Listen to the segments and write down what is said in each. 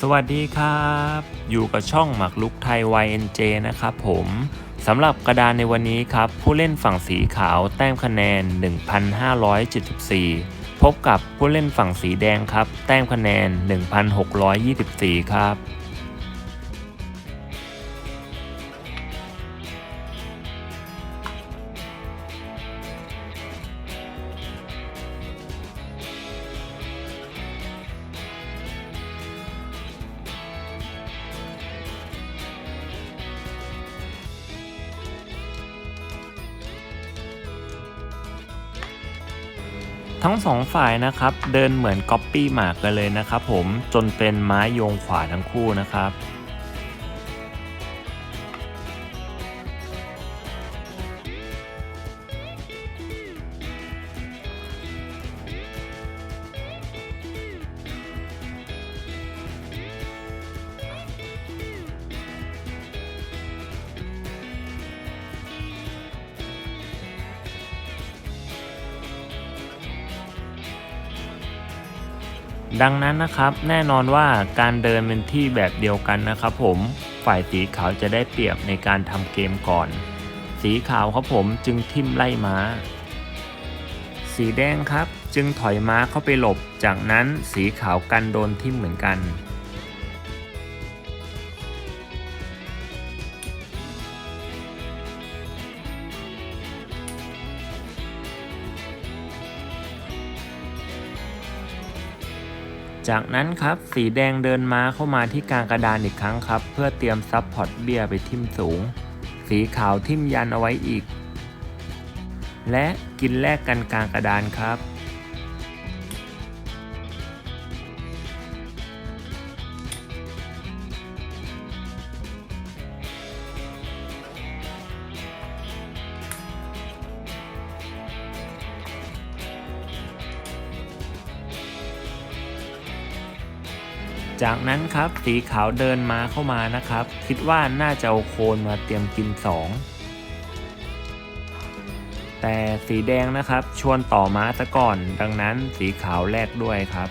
สวัสดีครับ อยู่กับช่องหมักลุกไทย YNJ นะครับผมสำหรับกระดานในวันนี้ครับ ผู้เล่นฝั่งสีขาวแต้มคะแนน 1,574 พบกับผู้เล่นฝั่งสีแดงครับ แต้มคะแนน 1,624 ครับ ทั้งสองฝ่ายนะครับ เดินเหมือนก๊อปปี้หมากกันเลยนะครับผมจนเป็นไม้โยงขวาทั้งคู่นะครับ ดังนั้นนะครับแน่นอนว่าการเดินเป็นที่แบบเดียวกันนะครับผมฝ่ายสีขาวจะได้เปรียบในการทำเกมก่อน สีขาวครับผมจึงทิ่มไล่ม้า สีแดงครับจึงถอยม้าเข้าไปหลบ จากนั้นสีขาวกันโดนทิ่มเหมือนกัน จากนั้นครับสีแดงเดินม้าเข้ามาที่กลางกระดานอีกครั้งครับ เพื่อเตรียมซับพอร์ตเบียร์ไปทิ่มสูง สีขาวทิ่มยันเอาไว้อีก และกินแลกกันกลางกระดานครับ จากนั้นครับสีขาวเดินมาเข้ามานะครับ คิดว่าน่าจะเอาโคนมาเตรียมกิน 2 แต่สีแดงนะครับชวนต่อม้าซะก่อน ดังนั้นสีขาวแลกด้วยครับ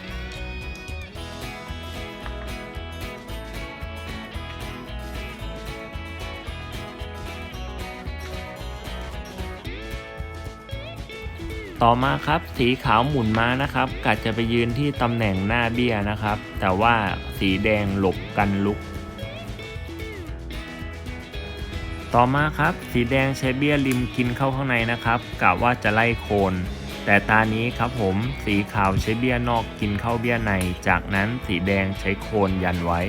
ต่อมาครับสีขาวหมุนม้านะครับกะจะไปยืนที่ตำแหน่งหน้าเบี้ยนะครับ แต่ว่าสีแดงหลบกันลุก ต่อมาครับ สีแดงใช้เบี้ยริมกินเข้าข้างในนะครับกะว่าจะไล่โคน แต่ตานี้ครับผมสีขาวใช้เบี้ยนอกกินเข้าเบี้ยใน จากนั้นสีแดงใช้โคนยันไว้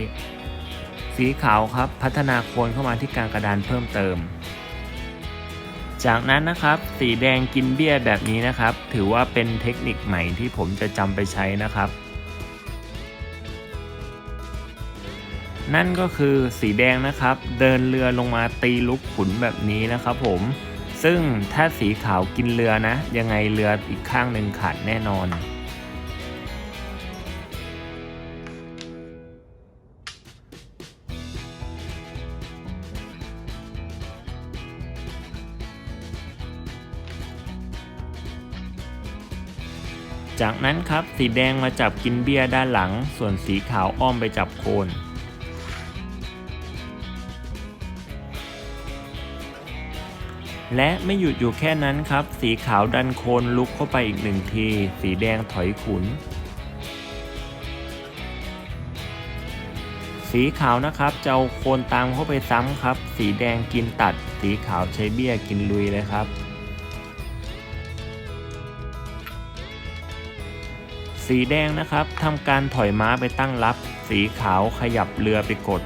สีขาวครับพัฒนาโคนเข้ามาที่กลางกระดานเพิ่มเติม จากนั้นนะครับสีแดงกินเบี้ยแบบนี้นะครับ ถือว่าเป็นเทคนิคใหม่ที่ผมจะจำไปใช้นะครับ นั่นก็คือสีแดงนะครับ เดินเรือลงมาตีลุกขุนแบบนี้นะครับผมซึ่งถ้าสีขาวกินเรือนะ ยังไงเรืออีกข้างหนึ่งขาดแน่นอน จากนั้นครับสีแดงมาจับกินเบี้ยด้านหลัง ส่วนสีขาวอ้อมไปจับโคน และไม่หยุดอยู่แค่นั้นครับ สีขาวดันโคนลุกเข้าไปอีกหนึ่งที สีแดงถอยขุน สีขาวนะครับจะเอาโคนตามเข้าไปซ้ำครับ สีแดงกินตัด สีขาวใช้เบี้ยกินลุยเลยครับ สีแดงนะครับทำการถอยม้าไปตั้งรับ สีขาวขยับเรือไปกด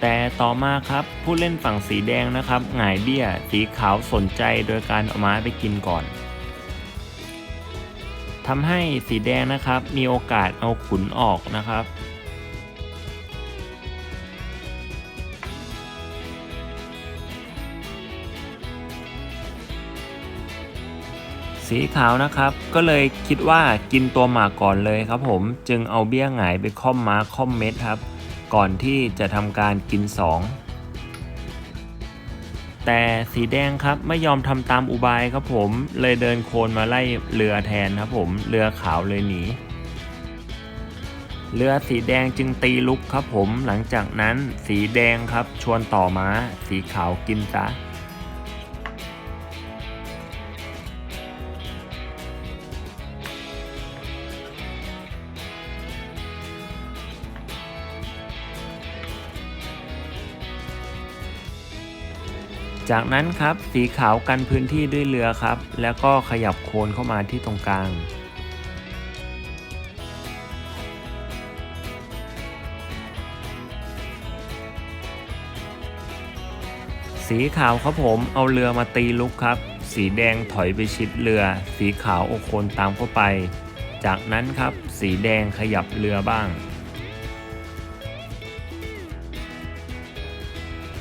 แต่ต่อมาครับผู้เล่นฝั่งสีแดงนะครับหงายเบี้ย สีขาวสนใจโดยการเอาม้าไปกินก่อนทำให้สีแดงนะครับมีโอกาสเอาขุนออกนะครับ สีขาวนะครับก็เลยคิดว่ากินตัวหมากก่อนเลยครับผมจึงเอาเบี้ยหงายไปค่อมม้าค่อมเม็ดครับ ก่อนที่จะทำการกิน 2 แต่สีแดงครับไม่ยอมทำตามอุบายครับผมเลยเดินโคลนมาไล่เรือแทนครับผมเรือขาวเลยหนีเรือสีแดงจึงตีลุกครับผมหลังจากนั้นสีแดงครับชวนต่อม้า สีขาวกินซะ จากนั้นครับสีขาวกันพื้นที่ด้วยเรือครับ แล้วก็ขยับโคนเข้ามาที่ตรงกลาง สีขาวครับผมเอาเรือมาตีลุกครับ สีแดงถอยไปชิดเรือ สีขาวเอโคนตามเข้าไป จากนั้นครับสีแดงขยับเรือบ้าง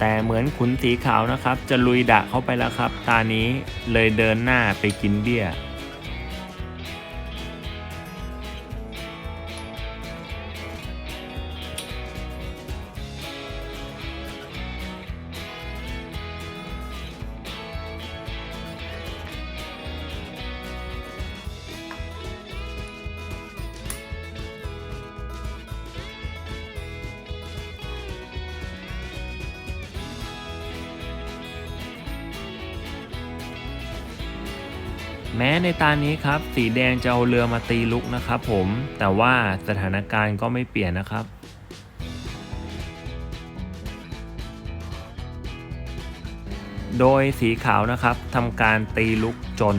แต่เหมือนขุนสีขาวนะครับ จะลุยดะเข้าไปแล้วครับ ตานี้เลยเดินหน้าไปกินเบี้ย แม้ในตานี้ครับ สีแดงจะเอาเรือมาตีลุกนะครับผม แต่ว่าสถานการณ์ก็ไม่เปลี่ยนนะครับโดยสีขาวนะครับทำการตีลุกจน